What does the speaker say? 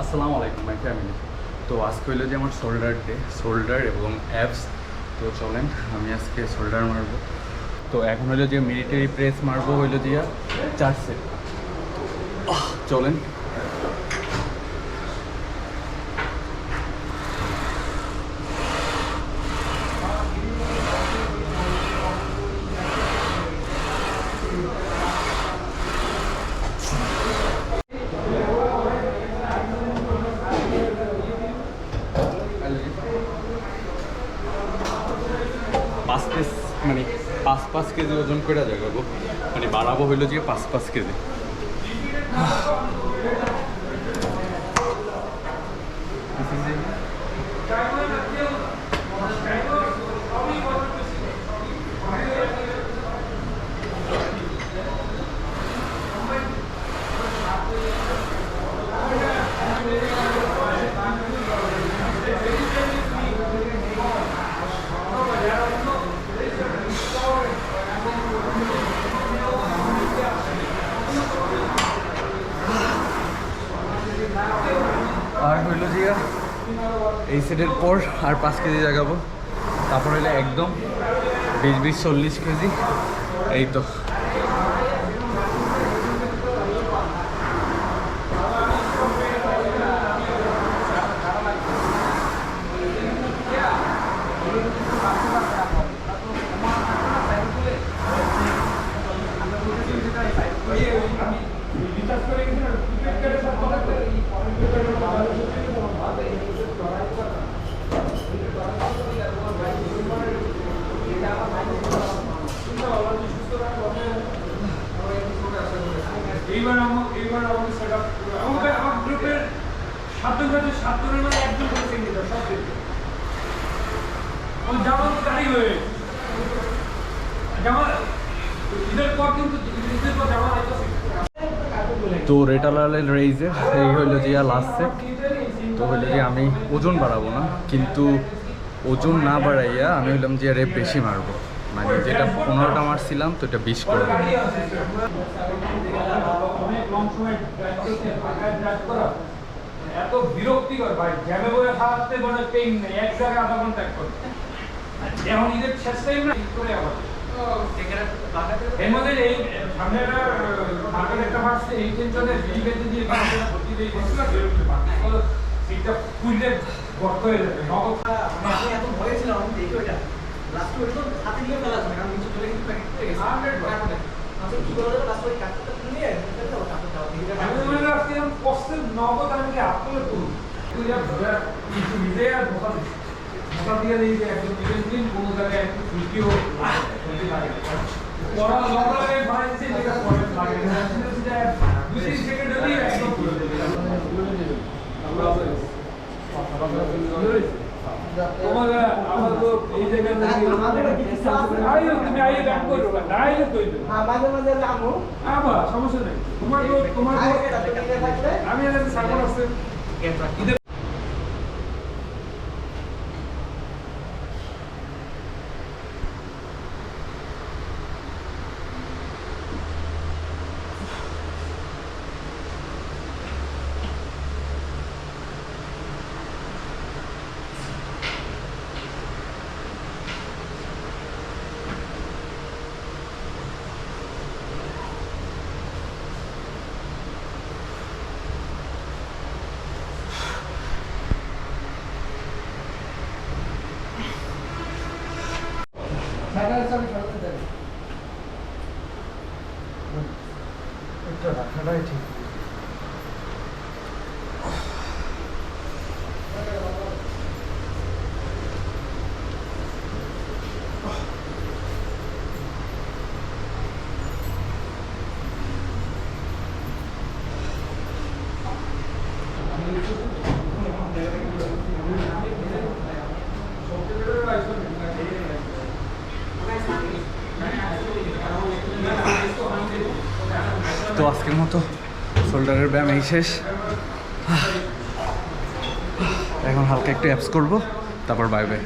আসসালামু আলাইকুম my family তো আজকে হইল যে আমার শোল্ডার ডে শোল্ডার এবং অ্যাপস তো চলেন, আমি আজকে শোল্ডার মারবো। তো এখন হইল যে মিলিটারি প্রেস মারবো হইল দিয়া চার সেট চলেন। পাঁচ পিস মানে পাঁচ পাঁচ কেজি ওজন করে যাব মানে বাড়াবো হইল যে পাঁচ পাঁচ কেজি আর হইল যে এই সেটের পর আর পাঁচ কেজি জাগাবো। তারপর হলে একদম বিশ বিশ, চল্লিশ কেজি। এই তো। এইবার আমার এইবার আমাকে সেট আপ আমাকে আমার গ্রুপের সাতজন আছে সাতজনের মধ্যে একজন করে সিঙ্গেল সব দেখবে ওই তো গাড়ি হয়ে জামা ঈদের পর কিন্তু ঈদের পর জামা আইতেছে তো রেটালালের রেইজে এই হইল যে লাস্ট সেট তো হইল যে আমি ওজন বাড়াবো না কিন্তু ওজন না বাড়াইয়া আমি হইলাম যে রেপ বেশি মারবো। মানে যেটা পনেরোটা মারছিলাম তো এটা বিশ করে এত বিরক্তিকর ভাই জ্যামে বলে খাওয়াতে মানে পেইন নেই এক জায়গায় আধা ঘণ্টা করতে এখন ঈদের শেষ টাইম না ঈদ করে আবার। এর মধ্যে এই সামনে একটা মার্কেট একটা ভাসছে এই টেনশনে বিলিবেতে দিয়ে ভর্তি দিয়ে বেরোতে পারছে সিটটা খুললে গর্ত হয়ে যাবে নগদ। আমি এত ভয়ে ছিলাম আমি দেখি ওইটা। আমি করে মনে রাখছিলাম কষ্টের নগদ আমি কি আপলে করুন তুই যা ভোজা কিছু নিজে আর ধোকা দিস দিয়ে দিই যে একদম নিজের দিন কোনো জায়গায় একটু ফুলকিও পড়া লগা লাগে ভাই যে যেটা পড়ে লাগে। দুই তিন সেকেন্ড হলেই একদম খুলে দেবে তোমার আমার তো এই জায়গায় আইও তুমি আইও ব্যাক করো না আইলে তো হ্যাঁ মাঝে মাঝে আমু আবার সমস্যা নেই। তোমার তোমার আমি এটা রাখাটাই ঠিক। আজকের মতো। শোল্ডারের ব্যায়াম এই শেষ। এখন হালকা একটু অ্যাপস করব তারপর বাই বাই